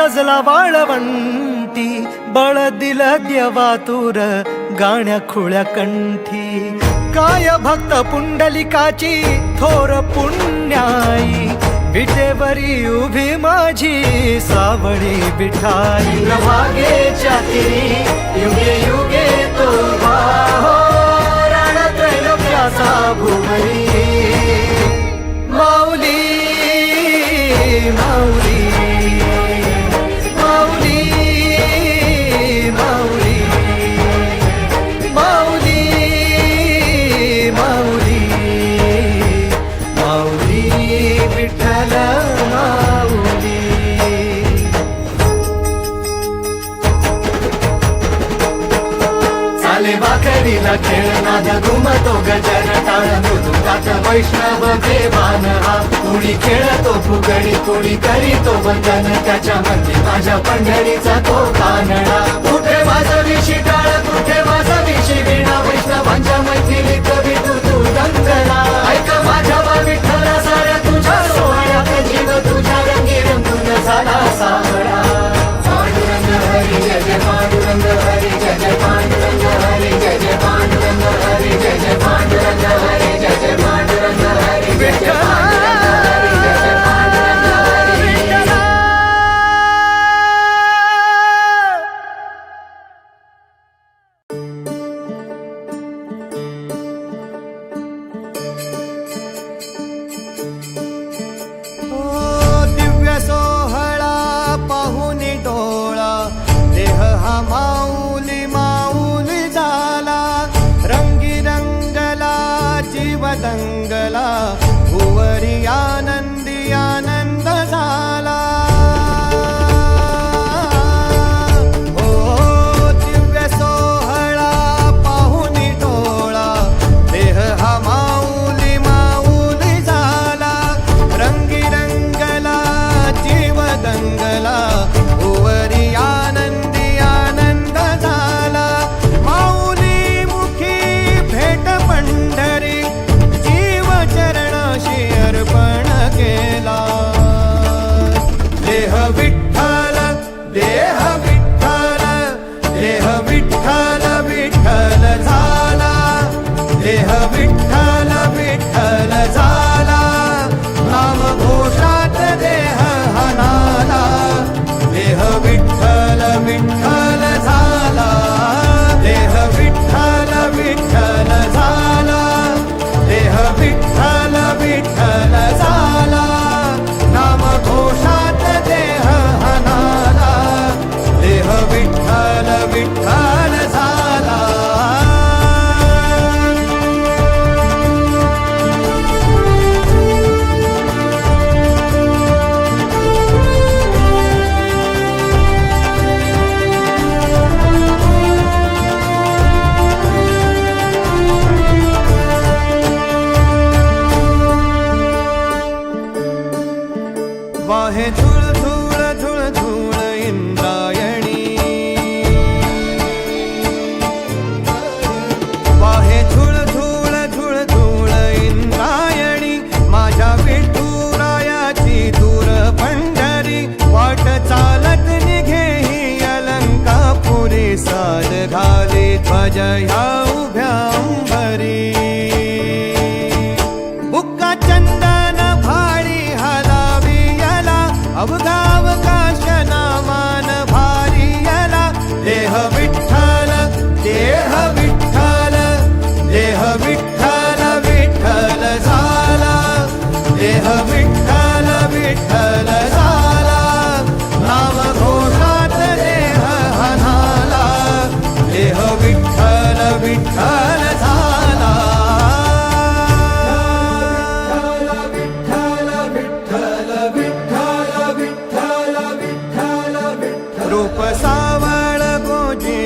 सजला वाळवंटी बळ दिल देवातूर गाण्या खुळ्या कंठी. काय भक्त पुंडलिकाची थोर पुण्याई. विटेवरी उभी माझी सावळी बिठाई मागे तिरी युगे युगे तो हो भुवरी. माऊली माऊली. वाकडीला खेळ नाद घुमतो गजर टाळ मृदुंगात वैष्णव देवान हा कुणी खेळतो फुगडी कुणी करीतो वंदन त्याच्या मध्ये माझ्या पंढरीचा तो कानडा कुठे माझा विशी टाळ कुठे विशी घेणं वैष्णवांच्या मैथिली कवी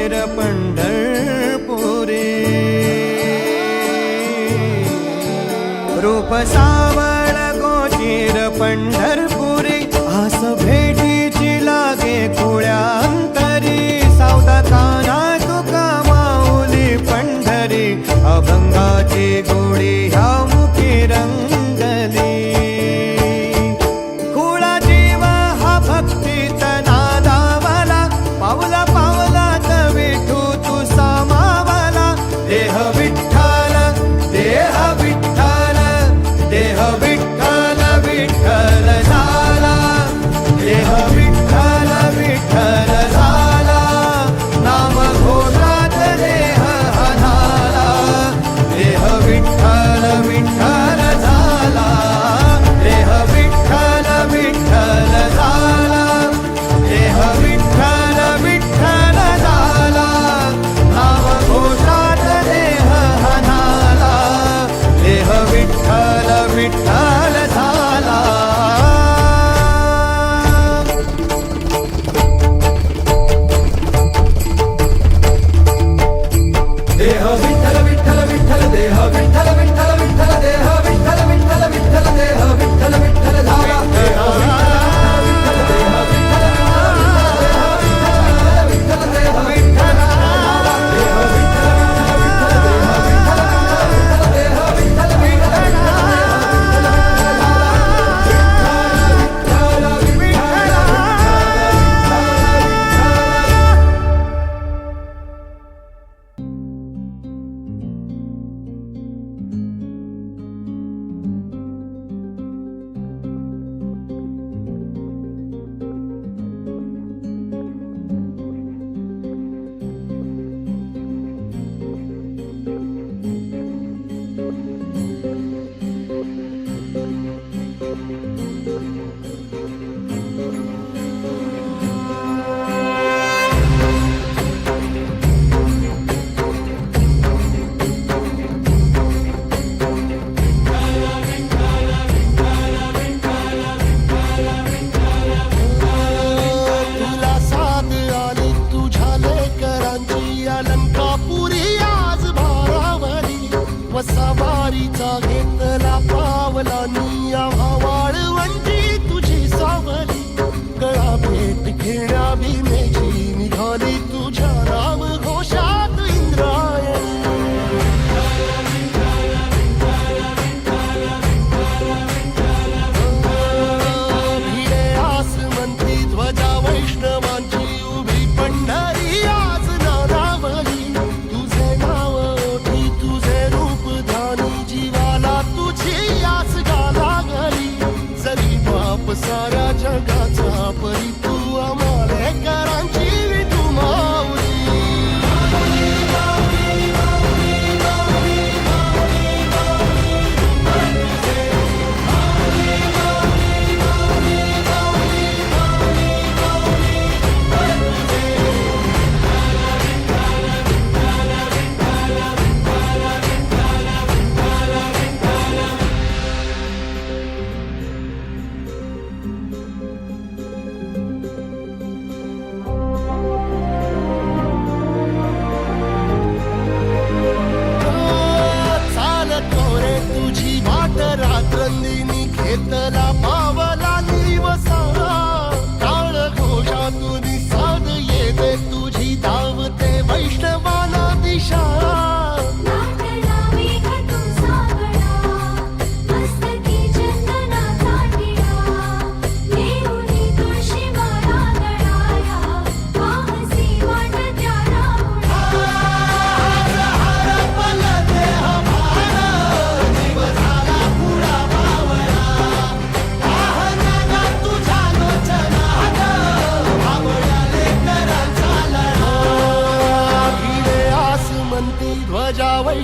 गोजीर पंढरपुरी। रूप सावळ गोजीर पंढर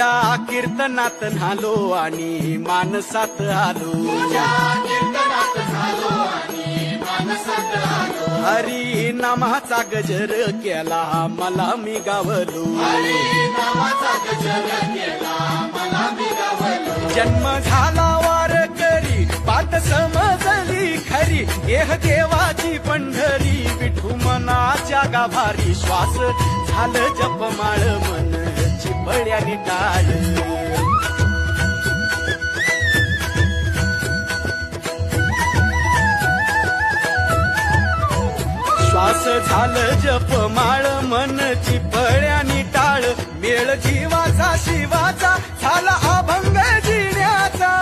तुझ्या कीर्तनात नालो आणि मानसात आलो. हरी नामाचा गजर केला मला मी गावलो. जन्म झाला वार करी पात समजली खरी. देह देवाची पंढरी विठू मनाच्या गाभारी. श्वास झालं जपमाळ मन. पळ्याने टाळ श्वास झालं जप माळ मनची पळ्याने टाळ. मेळ जीवाचा शिवाचा झाला अभंग जिण्याचा.